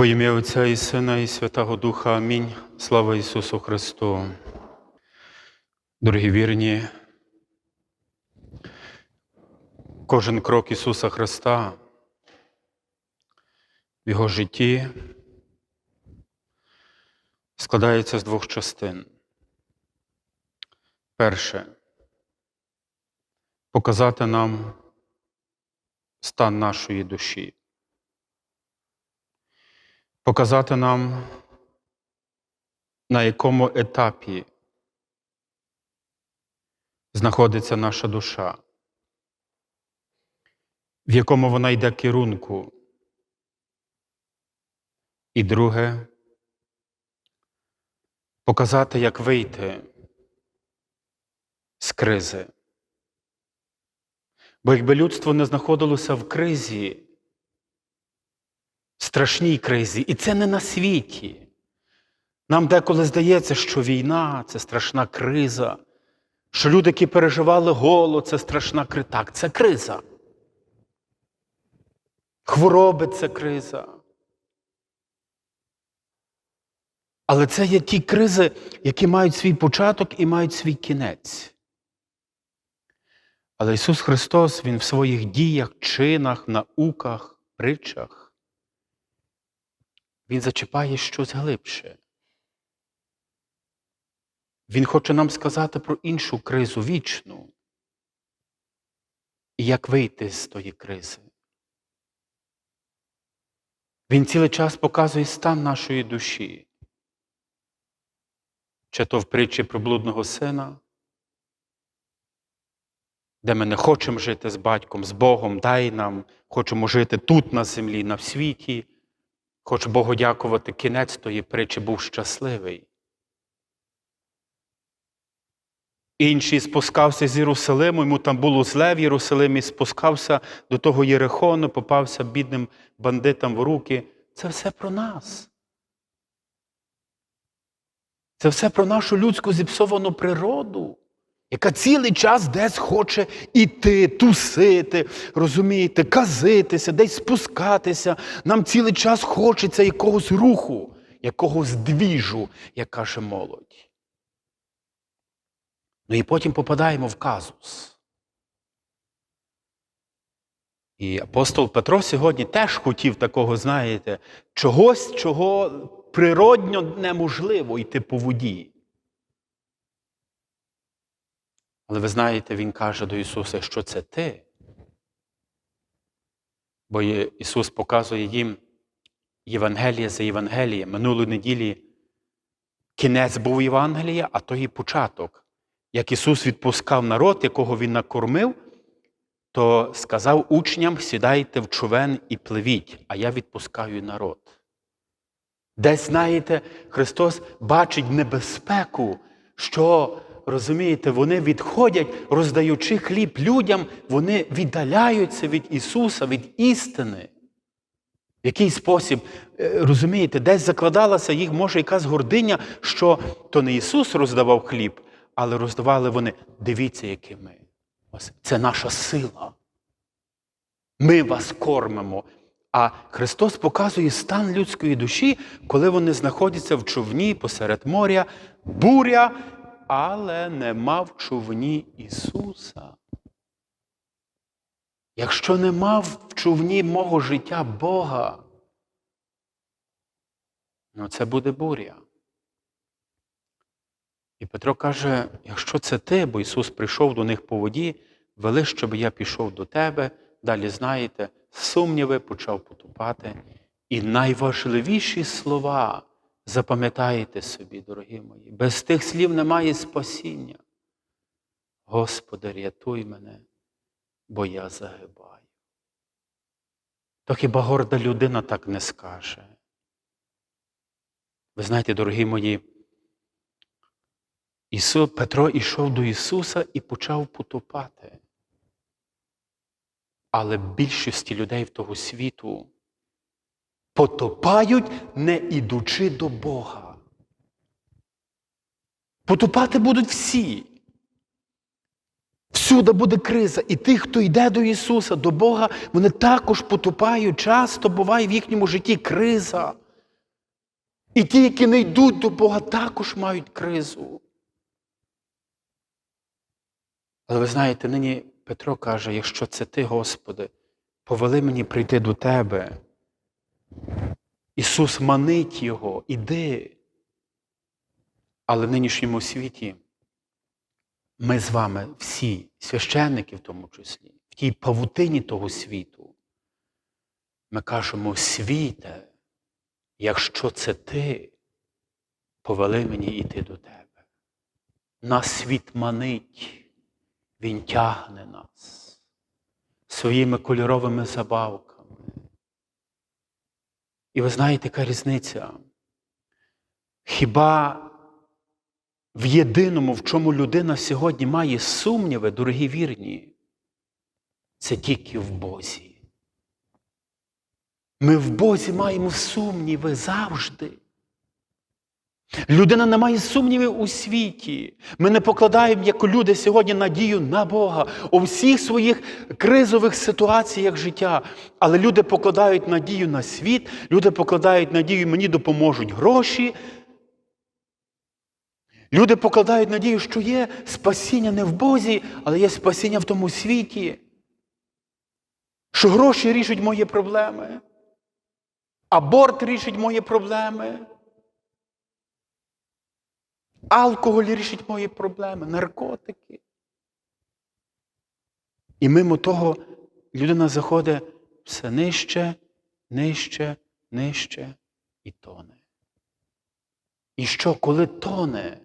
Во ім'я Отця і Сина, і Святого Духа. Амінь. Слава Ісусу Христу. Дорогі вірні, кожен крок Ісуса Христа в Його житті складається з двох частин. Перше показати нам стан нашої душі. Показати нам, на якому етапі знаходиться наша душа, в якому вона йде керунку. І друге, показати, як вийти з кризи. Бо якби людство не знаходилося в кризі, страшній кризі, і це не на світі. Нам деколи здається, що війна це страшна криза, що люди, які переживали голод, це страшна криза. Це криза. Хвороби це криза. Але це є ті кризи, які мають свій початок і мають свій кінець. Але Ісус Христос, Він в своїх діях, чинах, науках, притчах, Він зачіпає щось глибше. Він хоче нам сказати про іншу кризу вічну. І як вийти з тої кризи. Він цілий час показує стан нашої душі. Чи то в притчі про блудного сина, де ми не хочемо жити з батьком, з Богом, дай нам, хочемо жити тут, на землі, на світі. Хочу Богу дякувати, кінець тої притчі був щасливий. Інший спускався з Єрусалиму, йому там було зле в Єрусалимі, спускався до того Єрихону, попався бідним бандитам в руки. Це все про нас. Це все про нашу людську зіпсовану природу, яка цілий час десь хоче іти, тусити, розумієте, казитися, десь спускатися. Нам цілий час хочеться якогось руху, якогось двіжу, як каже молодь. Ну і потім попадаємо в казус. І апостол Петро сьогодні теж хотів такого, знаєте, чогось, чого природньо неможливо йти по воді. Але ви знаєте, Він каже до Ісуса, що це ти. Бо Ісус показує їм Євангеліє за Євангелієм. Минулої неділі кінець був Євангелія, а то і початок. Як Ісус відпускав народ, якого Він накормив, то сказав учням: сідайте в човен і пливіть, а я відпускаю народ. Десь, знаєте, Христос бачить небезпеку, що, розумієте, вони відходять, роздаючи хліб людям, вони віддаляються від Ісуса, від істини. В який спосіб, е, розумієте, десь закладалася їх, може, якась гординя, що то не Ісус роздавав хліб, але роздавали вони, дивіться, які ми. Ось Це наша сила. Ми вас кормимо. А Христос показує стан людської душі, коли вони знаходяться в човні посеред моря, буря, але нема в човні Ісуса. Якщо нема в човні мого життя Бога, ну це буде буря. І Петро каже: якщо це ти, бо Ісус прийшов до них по воді, вели, щоб я пішов до тебе, далі знаєте, сумніви почав потупати. І найважливіші слова запам'ятаєте собі, дорогі мої, без тих слів немає спасіння. Господи, рятуй мене, бо я загибаю. То хіба горда людина так не скаже? Ви знаєте, дорогі мої, Ісус, Петро йшов до Ісуса і почав потопати. Але більшості людей в того світу потопають, не ідучи до Бога. Потопати будуть всі. Всюди буде криза. І ті, хто йде до Ісуса, до Бога, вони також потопають. Часто буває в їхньому житті криза. І ті, які не йдуть до Бога, також мають кризу. Але ви знаєте, нині Петро каже, якщо це ти, Господи, повели мені прийти до Тебе. Ісус манить Його, іди. Але в нинішньому світі ми з вами всі, священники в тому числі, в тій павутині того світу, ми кажемо, світе, якщо це ти, повели мені йти до тебе. Нас світ манить, він тягне нас своїми кольоровими забавками. І ви знаєте, яка різниця? Хіба в єдиному, в чому людина сьогодні має сумніви, дорогі вірні, це тільки в Бозі. Ми в Бозі маємо сумніви завжди. Людина не має сумнівів у світі. Ми не покладаємо, як люди сьогодні, надію на Бога у всіх своїх кризових ситуаціях життя. Але люди покладають надію на світ, люди покладають надію, мені допоможуть гроші. Люди покладають надію, що є спасіння не в Бозі, але є спасіння в тому світі. Що гроші рішать мої проблеми, аборт рішить мої проблеми. Алкоголь рішить мої проблеми, наркотики. І мимо того людина заходить все нижче, нижче, нижче і тоне. І що, коли тоне,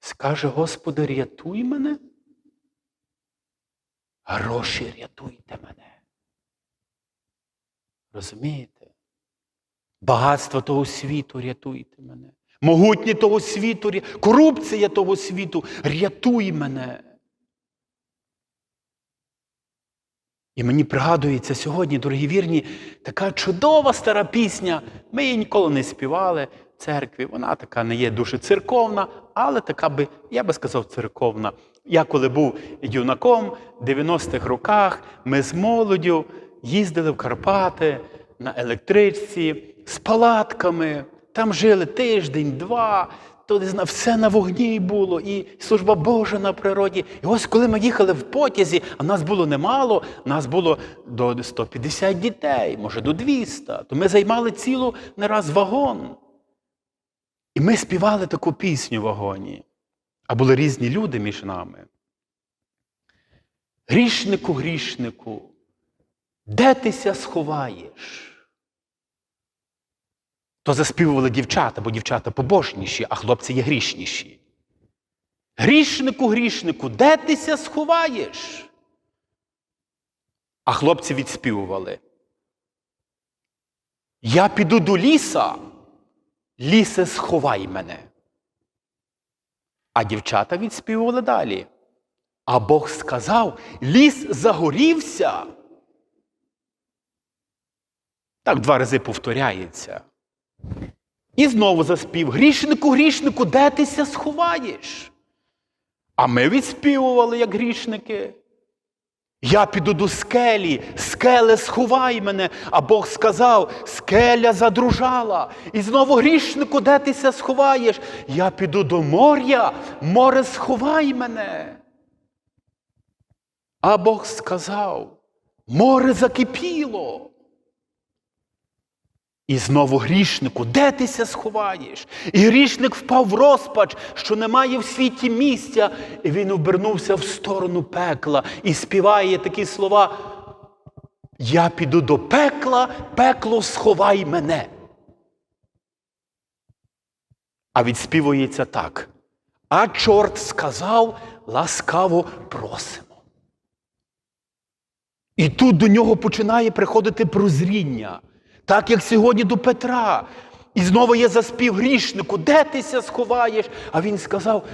скаже Господи, рятуй мене? Гроші рятуйте мене. Розумієте? Багатство того світу рятуйте мене. Могутні того світу, корупція того світу, рятуй мене. І мені пригадується сьогодні, дорогі вірні, така чудова стара пісня. Ми її ніколи не співали в церкві. Вона така не є дуже церковна, але така би, я би сказав, церковна. Я коли був юнаком в 90-х роках, ми з молоддю їздили в Карпати на електричці з палатками. Там жили тиждень, два, то не знаю, все на вогні було, і служба Божа на природі. І ось коли ми їхали в потязі, а нас було немало, нас було до 150 дітей, може до 200, то ми займали цілу не раз вагон. І ми співали таку пісню в вагоні. А були різні люди між нами. Грішнику, грішнику, де тися сховаєш? То заспівували дівчата, бо дівчата побожніші, а хлопці є грішніші. Грішнику, грішнику, де тися сховаєш? А хлопці відспівували. Я піду до ліса, лісе, сховай мене. А дівчата відспівували далі. А Бог сказав: ліс загорівся. Так два рази повторяється. І знову заспів грішнику, грішнику, де тися сховаєш? А ми відспівували, як грішники. Я піду до скелі, скеле, сховай мене, а Бог сказав, скеля задружала. І знову грішнику, де тися сховаєш? Я піду до моря, море, сховай мене. А Бог сказав, море закипіло. І знову грішнику, де тися сховаєш? І грішник впав в розпач, що немає в світі місця, і він обернувся в сторону пекла і співає такі слова. Я піду до пекла, пекло сховай мене. А відспівується так. А чорт сказав, ласкаво просимо. І тут до нього починає приходити прозріння. Так як сьогодні до Петра. І знову є заспів грішнику, де тися сховаєш? А він сказав: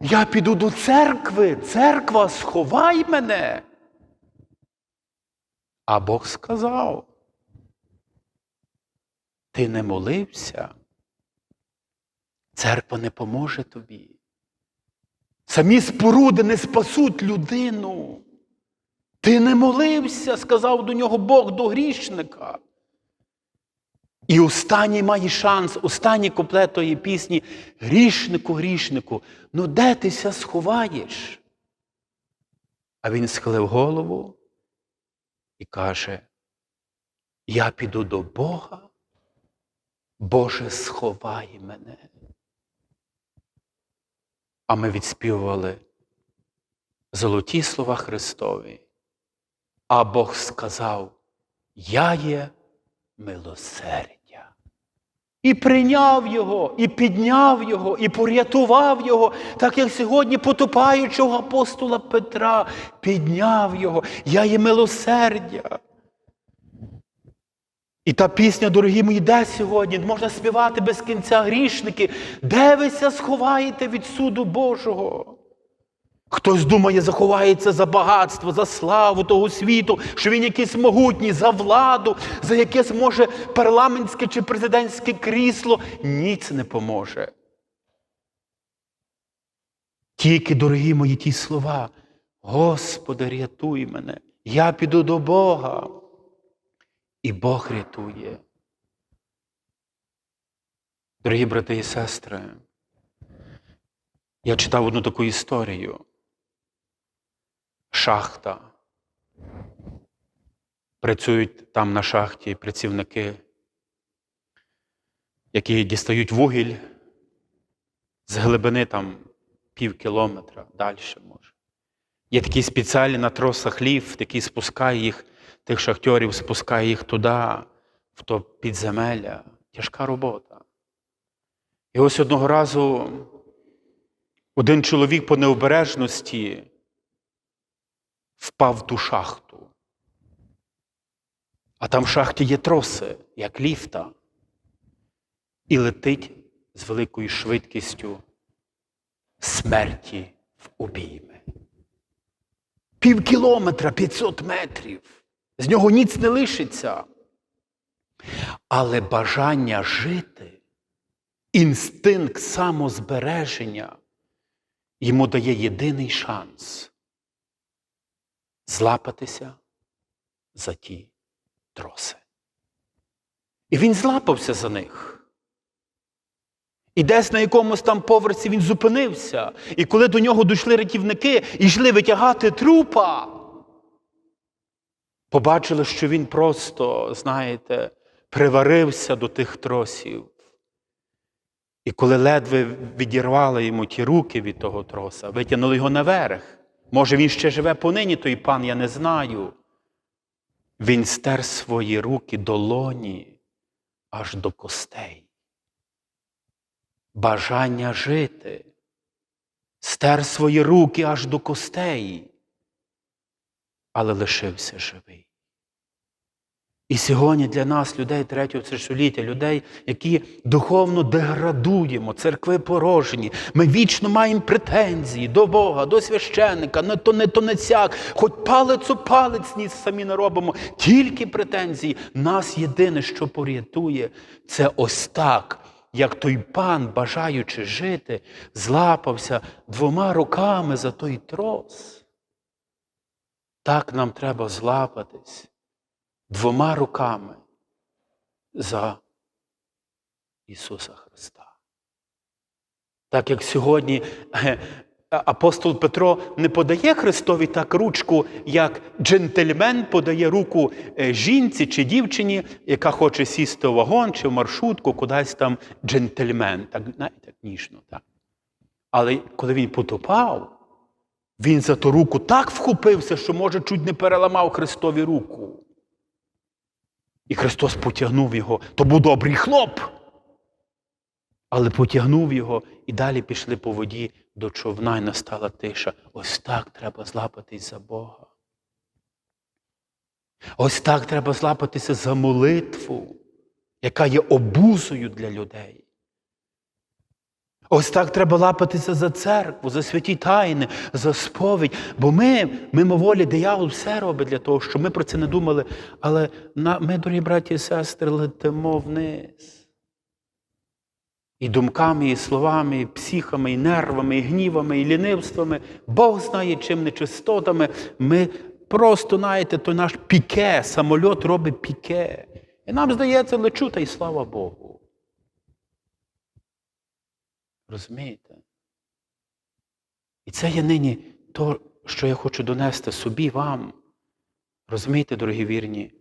Я піду до церкви, церква, сховай мене. А Бог сказав: Ти не молився, церква не поможе тобі. Самі споруди не спасуть людину. Ти не молився, сказав до нього Бог до грішника. І останній має шанс, останній куплет тої пісні грішнику, грішнику, ну де ти ся сховаєш? А він схилив голову і каже: Я піду до Бога, Боже, сховай мене. А ми відспівували золоті слова Христові. А Бог сказав: Я є милосердя. І прийняв його, і підняв його, і порятував його, так як сьогодні потопаючого апостола Петра підняв його. Я є милосердя. І та пісня, дорогі мої, де сьогодні? Можна співати без кінця грішники. Де ви ся сховаєте від суду Божого? Хтось думає, заховається за багатство, за славу того світу, що він якийсь могутній, за владу, за якесь може парламентське чи президентське крісло. Ніц не поможе. Тільки, дорогі мої, ті слова, Господи, рятуй мене, я піду до Бога. І Бог рятує. Дорогі брати і сестри, я читав одну таку історію. Шахта. Працюють там на шахті працівники, які дістають вугіль з глибини там пів кілометра, далі може. Є такі спеціальні на тросах ліфт, який спускає їх, тих шахтьорів, спускає їх туди, в то підземелля. Тяжка робота. І ось одного разу один чоловік по необережності впав в ту шахту. А там в шахті є троси, як ліфта, і летить з великою швидкістю смерті в обійми. Пів кілометра, 500 метрів. З нього ніц не лишиться. Але бажання жити, інстинкт самозбереження йому дає єдиний шанс злапатися за ті троси. І він злапався за них. І десь на якомусь там поверсі він зупинився. І коли до нього дійшли рятівники і йшли витягати трупа, побачили, що він просто, знаєте, приварився до тих тросів. І коли ледве відірвали йому ті руки від того троса, витягнули його наверх. Може, він ще живе понині, той пан, я не знаю. Він стер свої руки долоні аж до костей. Бажання жити. Стер свої руки аж до костей, але лишився живий. І сьогодні для нас, людей третього тисячоліття, людей, які духовно деградуємо, церкви порожні, ми вічно маємо претензії до Бога, до священника, не то не то не сяк, хоч палець у палець ніс самі не робимо, тільки претензії. Нас єдине, що порятує, це ось так, як той пан, бажаючи жити, злапався двома руками за той трос. Так нам треба злапатись двома руками за Ісуса Христа. Так як сьогодні е, апостол Петро не подає Христові так ручку, як джентльмен подає руку е, жінці чи дівчині, яка хоче сісти в вагон чи в маршрутку, кудись там джентльмен. Так, знаєте, так ніжно. Так. Але коли він потопав, він за ту руку так вхопився, що, може, чуть не переламав Христові руку. І Христос потягнув його. То був добрий хлоп. Але потягнув його і далі пішли по воді до човна і настала тиша. Ось так треба злапатись за Бога. Ось так треба злапатися за молитву, яка є обузою для людей. Ось так треба лапатися за церкву, за святі тайни, за сповідь. Бо ми, мимоволі, диявол все робить для того, щоб ми про це не думали. Але ми, дорогі браті і сестри, летимо вниз. І думками, і словами, і психами, і нервами, і гнівами, і лінивствами, Бог знає, чим нечистотами. Ми просто, знаєте, той наш піке, самольот робить піке. І нам здається, лечу, та й слава Богу. Розумієте? І це є нині то, що я хочу донести собі вам. Розумієте, дорогі вірні,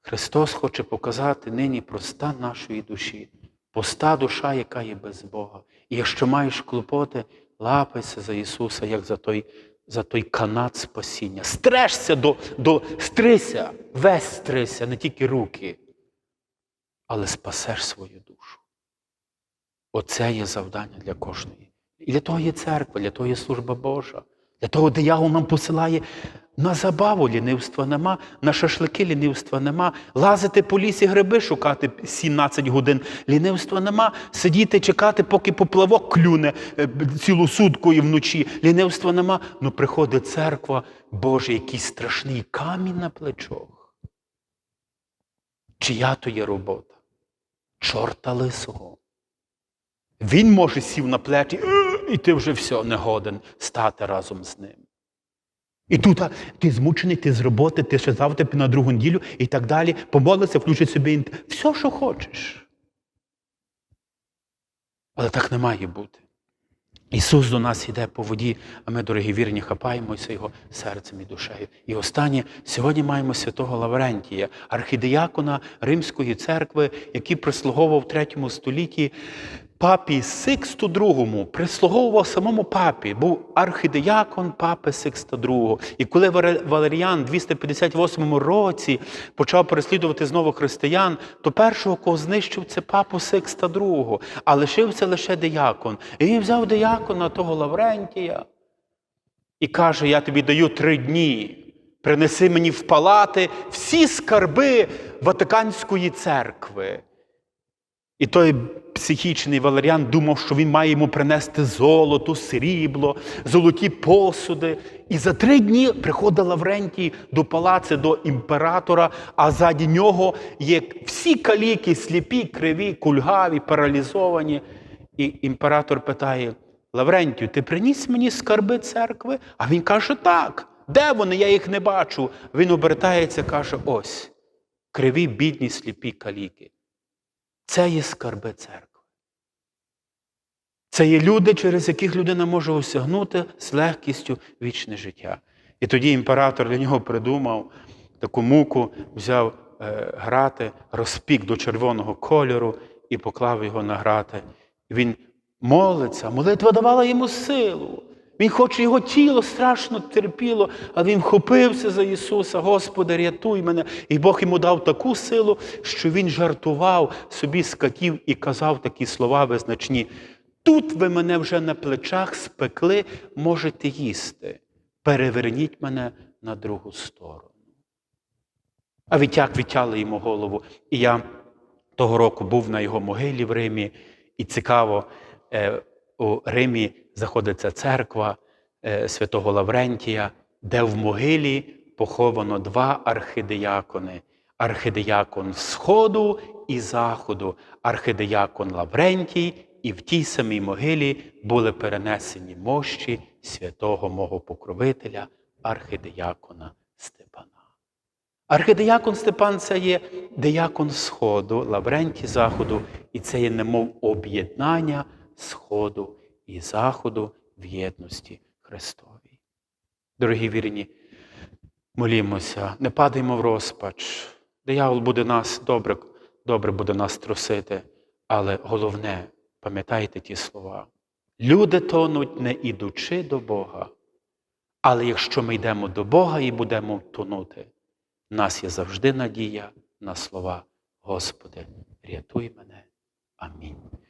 Христос хоче показати нині про стан нашої душі, пуста душа, яка є без Бога. І якщо маєш клопоти, лапайся за Ісуса, як за той, за той канат спасіння. Стрешся до, до стрися, весь стрися, не тільки руки, але спасеш свою душу. Оце є завдання для кожної. І для того є церква, для того є служба Божа. Для того диявол нам посилає на забаву лінивства нема, на шашлики лінивства нема, лазити по лісі гриби шукати 17 годин лінивства нема, сидіти, чекати, поки поплавок клюне е, цілу сутку і вночі. Лінивства нема. Ну приходить церква, Боже, який страшний камінь на плечах. Чия то є робота? Чорта лисого. Він може сів на плечі, «Е, і ти вже все не годен стати разом з ним. І тут а, ти змучений, ти з роботи, ти ще завтра на другу неділю і так далі. Помолися, включи собі все, що хочеш. Але так не має бути. Ісус до нас йде по воді, а ми, дорогі вірні, хапаємося Його серцем і душею. І останнє, сьогодні маємо святого Лаврентія, архідеякона Римської церкви, який прислуговував в третьому столітті папі Сиксту II, прислуговував самому папі, був архідеякон папи Сикста II. І коли Валеріан в 258 році почав переслідувати знову християн, то першого, кого знищив, це папу Сикста II, а лишився лише диякон. І він взяв диякона того Лаврентія і каже: Я тобі даю три дні. Принеси мені в палати всі скарби Ватиканської церкви. І той психічний Валеріан думав, що він має йому принести золото, срібло, золоті посуди. І за три дні приходить Лаврентій до палаци, до імператора, а ззаді нього є всі каліки, сліпі, криві, кульгаві, паралізовані. І імператор питає: Лаврентію, ти приніс мені скарби церкви? А він каже, так. Де вони? Я їх не бачу. Він обертається, каже: ось, криві, бідні, сліпі каліки. Це є скарби церкви. Це є люди, через яких людина може осягнути з легкістю вічне життя. І тоді імператор для нього придумав таку муку, взяв е, грати, розпік до червоного кольору і поклав його на грати. Він молиться, молитва давала йому силу. Він хоче його тіло страшно терпіло, але він вхопився за Ісуса, Господи, рятуй мене. І Бог йому дав таку силу, що він жартував собі скаків і казав такі слова визначні. Тут ви мене вже на плечах спекли, можете їсти. Переверніть мене на другу сторону. А відтяк відтяли йому голову. І я того року був на його могилі в Римі, і цікаво, е, у Римі знаходиться церква е, святого Лаврентія, де в могилі поховано два архидеякони. Архидеякон Сходу і Заходу, архидеякон Лаврентій, і в тій самій могилі були перенесені мощі святого мого покровителя, архидеякона Степана. Архидеякон Степан це є деякон Сходу, Лаврентій Заходу, і це є немов об'єднання Сходу і Заходу в єдності Христовій. Дорогі вірні, молімося, не падаймо в розпач. Диявол буде нас добре, добре буде нас трусити, але головне, пам'ятайте ті слова. Люди тонуть, не ідучи до Бога. Але якщо ми йдемо до Бога і будемо тонути, в нас є завжди надія на слова Господи, рятуй мене. Амінь.